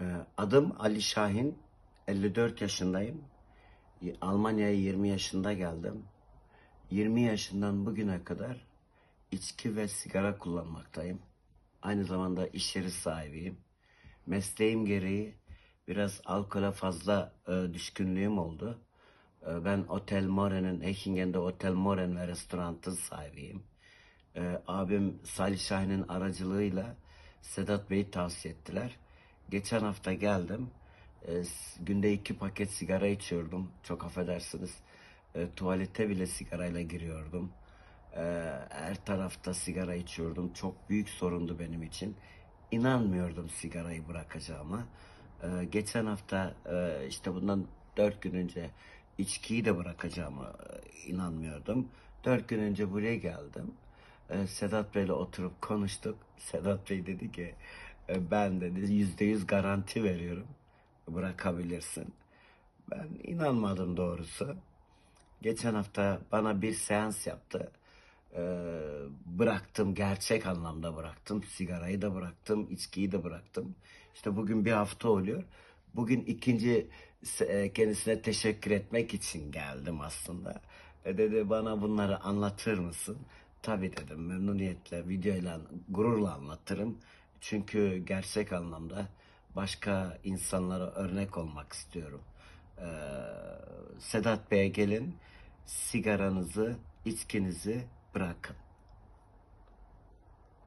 Ee, Adım Ali Şahin, 54 yaşındayım. Almanya'ya 20 yaşında geldim. 20 yaşından bugüne kadar içki ve sigara kullanmaktayım. Aynı zamanda iş yeri sahibiyim. Mesleğim gereği biraz alkole fazla e, düşkünlüğüm oldu. E, ben Otel More'nin, Echingen'de Otel Moren ve restoranın sahibiyim. E, abim Salih Şahin'in aracılığıyla Sedat Bey'i tavsiye ettiler. Geçen hafta geldim. E, günde iki paket sigara içiyordum. Çok affedersiniz. E, tuvalete bile sigarayla giriyordum. E, her tarafta sigara içiyordum. Çok büyük sorundu benim için. İnanmıyordum sigarayı bırakacağıma. E, geçen hafta e, işte bundan dört gün önce içkiyi de bırakacağıma e, inanmıyordum. Dört gün önce buraya geldim. Sedat Bey'le oturup konuştuk. Sedat Bey dedi ki ben dedi yüzde yüz garanti veriyorum. Bırakabilirsin. Ben inanmadım doğrusu. Geçen hafta bana bir seans yaptı. Ee, bıraktım, gerçek anlamda bıraktım. Sigarayı da bıraktım, içkiyi de bıraktım. İşte bugün bir hafta oluyor. Bugün ikinci e, kendisine teşekkür etmek için geldim aslında. E dedi bana bunları anlatır mısın? Tabii dedim memnuniyetle, videoyla, gururla anlatırım. Çünkü gerçek anlamda başka insanlara örnek olmak istiyorum. Ee, Sedat Bey'e gelin, sigaranızı, içkinizi bırakın.